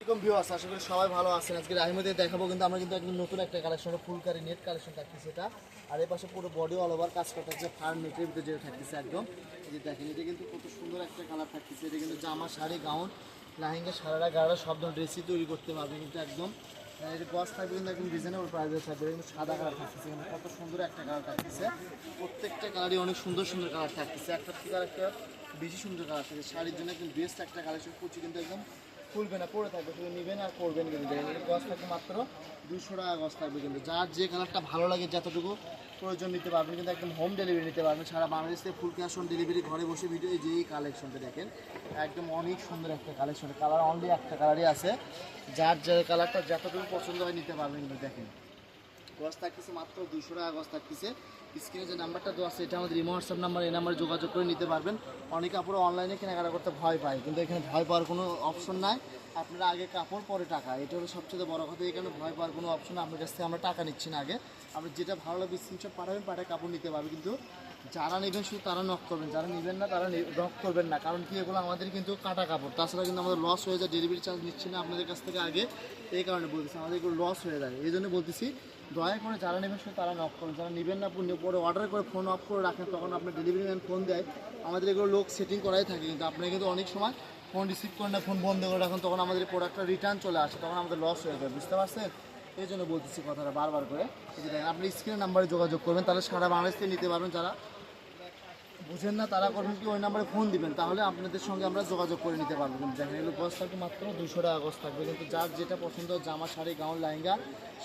এরকম ভিউ আশা করি সবাই ভালো আছেন। আজকে রাহিমতে দেখাবো কিন্তু আমরা কিন্তু একদম নতুন একটা কালেকশন ফুলকারি নেট কালেকশন থাকতেছে এটা। আর এই পাশে পুরো বডি অল ওভার কাজ করতে হচ্ছে ফার্ম নেটের ভিতরে যেটা থাকতেছে একদম। এই যে দেখেন এটা কিন্তু কত সুন্দর একটা কালার থাকতেছে। এটা কিন্তু জামা শাড়ি গাউন লাহেঙ্গা সারারা গাড়া সব ধরনের ড্রেসই তৈরি করতে পারবে কিন্তু একদম। আহ, এটা গছ থাকবে কিন্তু একদম রিজনেবল প্রাইসে থাকবে। কিন্তু সাদা কালার থাকতেছে। কিন্তু কত সুন্দর একটা কালার থাকতেছে। প্রত্যেকটা কালারই অনেক সুন্দর সুন্দর কালার থাকতেছে। একটা থেকে একটা বেশি সুন্দর কালার থাকে শাড়ির জন্য একদম বেস্ট একটা কালেকশন কুচি কিন্তু একদম খুলবে না পড়ে থাকবে, শুধু নেবেন আর করবেন কিন্তু। গছ থাকবে মাত্র দুশো টাকা গছ থাকবে কিন্তু। যার যে কালারটা ভালো লাগে যতটুকু প্রয়োজন নিতে পারবেন, কিন্তু একদম হোম ডেলিভারি নিতে পারবেন। সারা বাংলাদেশ থেকে ফুল ক্যাশ অন ডেলিভারি ঘরে বসে ভিডিও যে কালেকশনটা দেখেন, একদম অনেক সুন্দর একটা কালেকশন কালার অনলি একটা কালারই আছে। যার যে কালারটা যতটুকু পছন্দ হয় নিতে পারবেন কিন্তু দেখেন। গছ থাকতেছে মাত্র দুশো টাকা গজ থাকতেছে। স্ক্রিনে যে নাম্বারটা দেওয়া আছে, এটা আমাদের ইমো হোয়াটসঅ্যাপ নাম্বার, এই নাম্বারে যোগাযোগ করে নিতে পারবেন। অনেক আপনারা অনলাইনে কেনাকাটা করতে ভয় পায়, কিন্তু এখানে ভয় পাওয়ার কোনো অপশন নাই। আপনারা আগে কাপড়, পরে টাকা। এটা হলো সবচেয়ে বড় কথা। এখানে ভয় পাওয়ার কোনো অপশন আপনার কাছ থেকে আমরা টাকা নিচ্ছি না আগে। আপনি যেটা ভালো লাগবে স্ক্রিনশট পাঠাবেন, পাঠায় কাপড় নিতে পারবে। কিন্তু যারা নেবেন, শুধু তারা নক করবেন। যারা নেবেন না, তারা নক করবেন না। কারণ কি, এগুলো আমাদের কিন্তু কাটা কাপড়। তাছাড়া কিন্তু আমাদের লস হয়ে যায় ডেলিভারি চার্জ নিচ্ছি না আপনাদের কাছ থেকে আগে। এই কারণে বলতেছি, আমাদের এগুলো লস হয়ে যায়। এই জন্য বলতেছি, দয়া করে যারা নেবেন, শুধু তারা নক করবেন। যারা নেবেন না, পুণ্য পরে অর্ডার করে ফোন অফ করে রাখেন, তখন আপনার ডেলিভারি ম্যান ফোন দেয়। আমাদের এগুলো লোক সেটিং করাই থাকে। কিন্তু আপনারা কিন্তু অনেক সময় ফোন রিসিভ করেন না, ফোন বন্ধ করে রাখুন, তখন আমাদের প্রোডাক্টটা রিটার্ন চলে আসে, তখন আমাদের লস হয়ে যায় বুঝতে পারছেন? এই জন্য বলতেছি কথাটা বারবার করে। আপনি স্ক্রিনের নাম্বারে যোগাযোগ করবেন, তাহলে সারা বাংলাদেশ থেকে নিতে পারবেন, যারা বুঝেন না তারা করবেন কি, ওই নাম্বারে ফোন দিবেন, তাহলে আপনাদের সঙ্গে আমরা যোগাযোগ করে নিতে পারব। কিন্তু দেখেন, এগুলো গছ থাকবে মাত্র দুশো টাকা গছ থাকবে, কিন্তু যার যেটা পছন্দ, জামা, শাড়ি গাউন লেহেঙ্গা,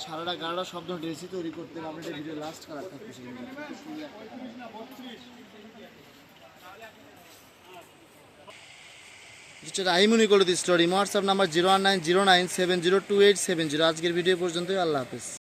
সারাটা গাড়া সব ধরনের ড্রেসই তৈরি করতে পারবেন এটা ভিডিও লাস্ট কালার থাকবে করে the story WhatsApp number zero one nine zero nine seven zero two eight seven zero আজকের ভিডিও পর্যন্তই, আল্লাহ হাফিজ।